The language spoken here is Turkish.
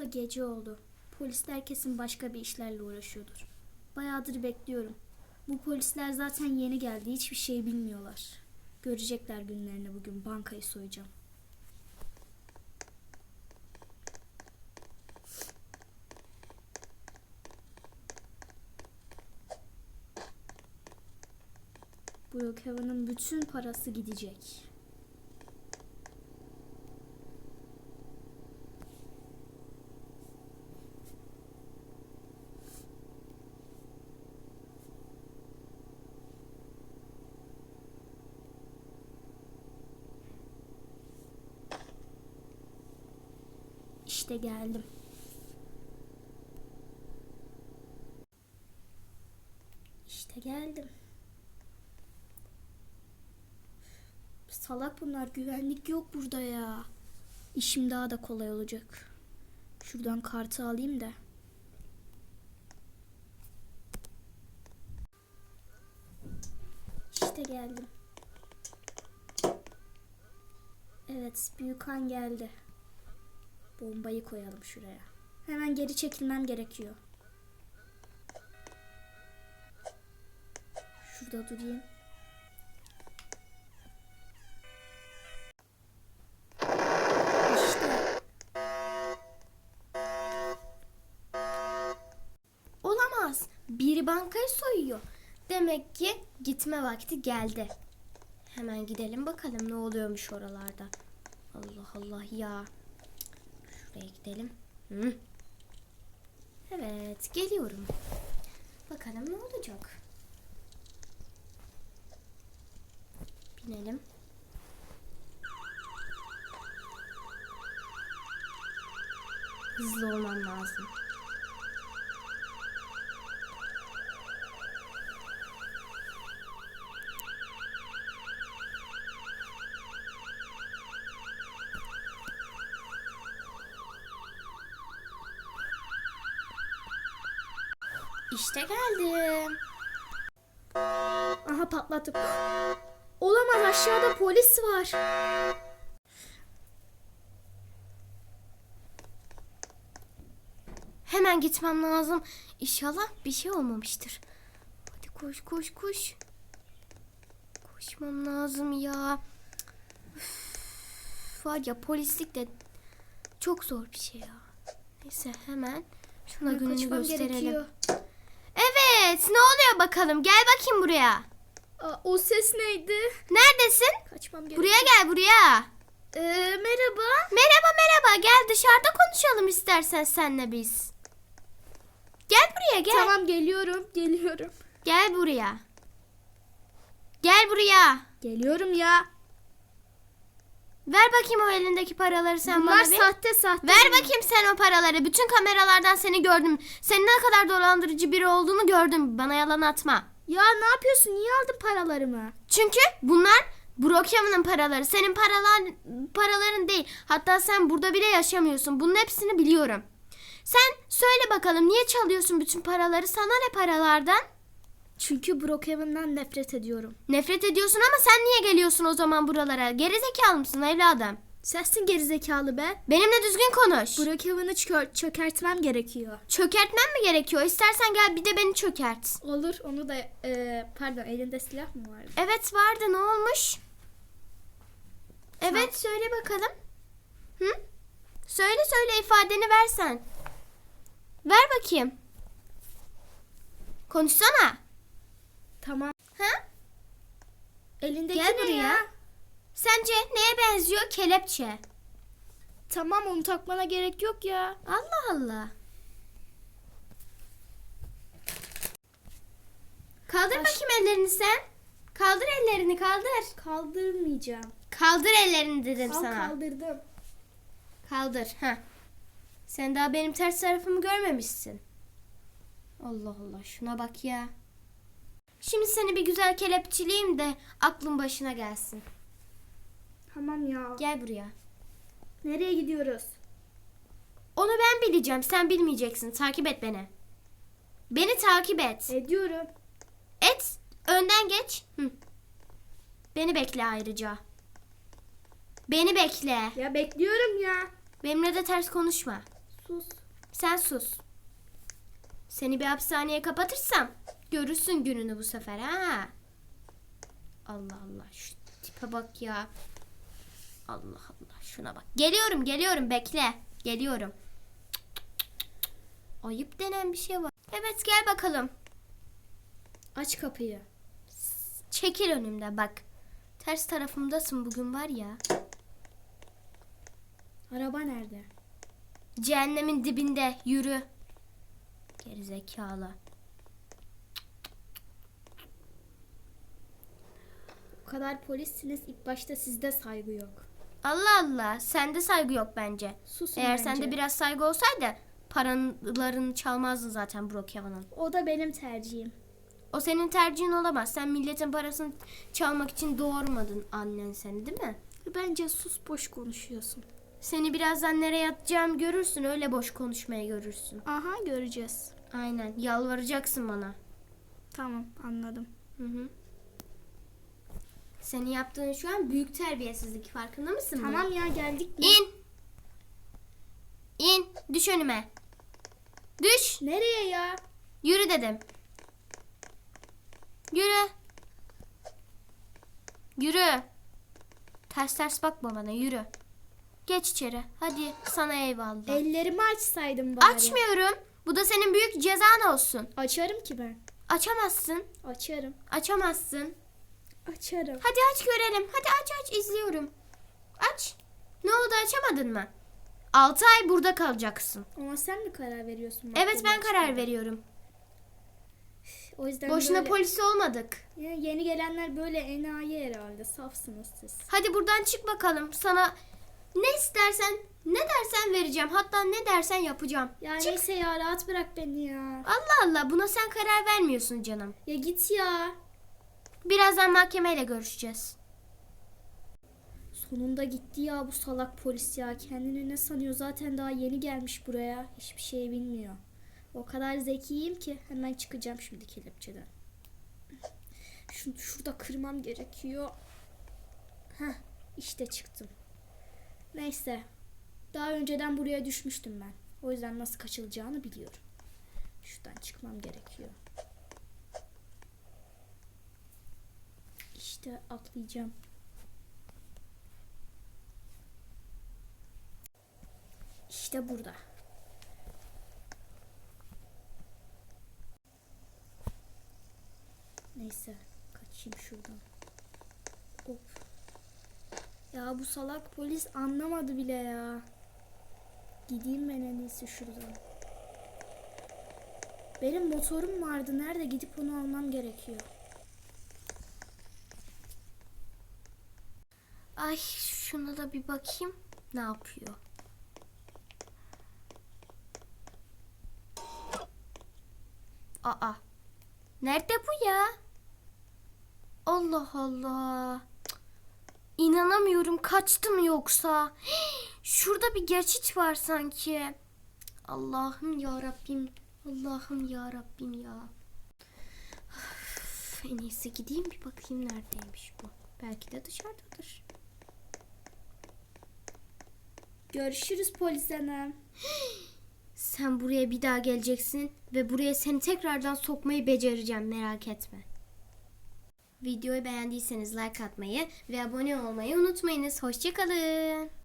da gece oldu. Polisler kesin başka bir işlerle uğraşıyordur. Bayağıdır bekliyorum. Bu polisler zaten yeni geldi. Hiçbir şey bilmiyorlar. Görecekler günlerini bugün. Bankayı soyacağım. Brookhaven'ın bütün parası gidecek. İşte geldim. İşte geldim. Salak bunlar güvenlik yok burada ya. İşim daha da kolay olacak. Şuradan kartı alayım da. İşte geldim. Evet, büyük han geldi. Bombayı koyalım şuraya. Hemen geri çekilmem gerekiyor. Şurada durayım. İşte. Olamaz. Biri bankayı soyuyor. Demek ki gitme vakti geldi. Hemen gidelim bakalım ne oluyormuş oralarda. Allah Allah ya. Şuraya gidelim. Hı. Evet geliyorum. Bakalım ne olacak. Binelim. Hızlı olmam lazım. İşte geldim. Aha patlattım. Olamaz aşağıda polis var. Hemen gitmem lazım. İnşallah bir şey olmamıştır. Hadi koş koş koş. Koşmam lazım ya. Üf, var ya polislik de çok zor bir şey ya. Neyse hemen şuna gününü Kaçmam gösterelim. gerekiyor. Evet ne oluyor bakalım gel bakayım buraya. Aa, o ses neydi? Neredesin? Kaçmam gerekiyor. Buraya gel buraya. Ee, merhaba. Merhaba merhaba gel dışarıda konuşalım istersen senle biz. Gel buraya gel. Tamam geliyorum. Geliyorum. Gel buraya. Gel buraya. Geliyorum ya. Ver bakayım o elindeki paraları sen Bunlar bana bir. sahte sahte. Ver bakayım sen o paraları. Bütün kameralardan seni gördüm. Senin ne kadar dolandırıcı biri olduğunu gördüm. Bana yalan atma. Ya ne yapıyorsun? Niye aldın paralarımı? Çünkü bunlar Brookhaven'ın paraları. Senin paralar, paraların değil. Hatta sen burada bile yaşamıyorsun. Bunun hepsini biliyorum. Sen söyle bakalım niye çalıyorsun bütün paraları? Sana ne paralardan? Çünkü Brookhaven'dan nefret ediyorum. Nefret ediyorsun ama sen niye geliyorsun o zaman buralara? Gerizekalı mısın evladım? Sensin gerizekalı be. Benimle düzgün konuş. Brookhaven'ı çö- çökertmem gerekiyor. Çökertmem mi gerekiyor? İstersen gel bir de beni çökert. Olur onu da e, pardon elinde silah mı var? Evet vardı ne olmuş? Evet söyle bakalım. Hı? Söyle söyle ifadeni versen. Ver bakayım. Konuşsana. Tamam. Ha? Elindeki Gel ne buraya. ya? Sence neye benziyor? Kelepçe. Tamam onu takmana gerek yok ya. Allah Allah. Kaldır Baş- bakayım ellerini sen. Kaldır ellerini kaldır. Kaldırmayacağım. Kaldır ellerini dedim Al sana. kaldırdım. Kaldır. Ha. Sen daha benim ters tarafımı görmemişsin. Allah Allah şuna bak ya. Şimdi seni bir güzel kelepçileyim de aklın başına gelsin. Tamam ya. Gel buraya. Nereye gidiyoruz? Onu ben bileceğim. Sen bilmeyeceksin. Takip et beni. Beni takip et. Ediyorum. Et. Önden geç. Hı. Beni bekle ayrıca. Beni bekle. Ya bekliyorum ya. Benimle de ters konuşma. sus. Sen sus. Seni bir hapishaneye kapatırsam görürsün gününü bu sefer ha. Allah Allah şu tipe bak ya. Allah Allah şuna bak. Geliyorum geliyorum bekle. Geliyorum. Ayıp denen bir şey var. Evet gel bakalım. Aç kapıyı. Çekil önümden bak. Ters tarafımdasın bugün var ya. Araba nerede? Cehennemin dibinde yürü. Gerizekalı. Kadar polissiniz ilk başta sizde saygı yok. Allah Allah sende saygı yok bence. Susun Eğer bence. sende biraz saygı olsaydı paralarını çalmazdın zaten Brock Yavan'ın. O da benim tercihim. O senin tercihin olamaz. Sen milletin parasını çalmak için doğurmadın annen seni değil mi? Bence sus boş konuşuyorsun. Seni birazdan nereye atacağım görürsün. Öyle boş konuşmaya görürsün. Aha göreceğiz. Aynen. Yalvaracaksın bana. Tamam anladım. Hı hı. Senin yaptığın şu an büyük terbiyesizlik. Farkında mısın? bunun? Tamam ya geldik mi? İn. İn. Düş önüme. Düş. Nereye ya? Yürü dedim. Yürü. Yürü. Ters ters bakma bana yürü. Geç içeri. Hadi sana eyvallah. Ellerimi açsaydım bari. Açmıyorum. Bu da senin büyük cezan olsun. Açarım ki ben. Açamazsın. Açarım. Açamazsın. Açarım. Hadi aç görelim. Hadi aç aç izliyorum. Aç. Ne oldu açamadın mı? 6 ay burada kalacaksın. Ama sen mi karar veriyorsun? Evet ben karar için? veriyorum. O yüzden Boşuna böyle... polis olmadık. Ya yeni gelenler böyle enayi herhalde. Safsınız siz. Hadi buradan çık bakalım. Sana ne istersen, ne dersen vereceğim. Hatta ne dersen yapacağım. Ya Çık. neyse ya rahat bırak beni ya. Allah Allah buna sen karar vermiyorsun canım. Ya git ya. Birazdan mahkemeyle görüşeceğiz. Sonunda gitti ya bu salak polis ya. Kendini ne sanıyor zaten daha yeni gelmiş buraya. Hiçbir şey bilmiyor. O kadar zekiyim ki hemen çıkacağım şimdi kelepçeden. Şunu şurada kırmam gerekiyor. Heh işte çıktım. Neyse. Daha önceden buraya düşmüştüm ben. O yüzden nasıl kaçılacağını biliyorum. Şuradan çıkmam gerekiyor. İşte atlayacağım. İşte burada. Neyse kaçayım şuradan. Hop. Ya bu salak polis anlamadı bile ya. Gideyim ben en iyisi şuradan. Benim motorum vardı. Nerede? Gidip onu almam gerekiyor. Ay şuna da bir bakayım. Ne yapıyor? Aa. Nerede bu ya? Allah Allah. İnanamıyorum. Kaçtı mı yoksa? Şurada bir geçit var sanki. Allah'ım ya Rabbim. Allah'ım ya Rabbim ya. Üf, En iyisi gideyim bir bakayım neredeymiş bu. Belki de dışarıdadır. Görüşürüz polis hanım. Sen buraya bir daha geleceksin ve buraya seni tekrardan sokmayı becereceğim merak etme. Videoyu beğendiyseniz like atmayı ve abone olmayı unutmayınız. Hoşçakalın.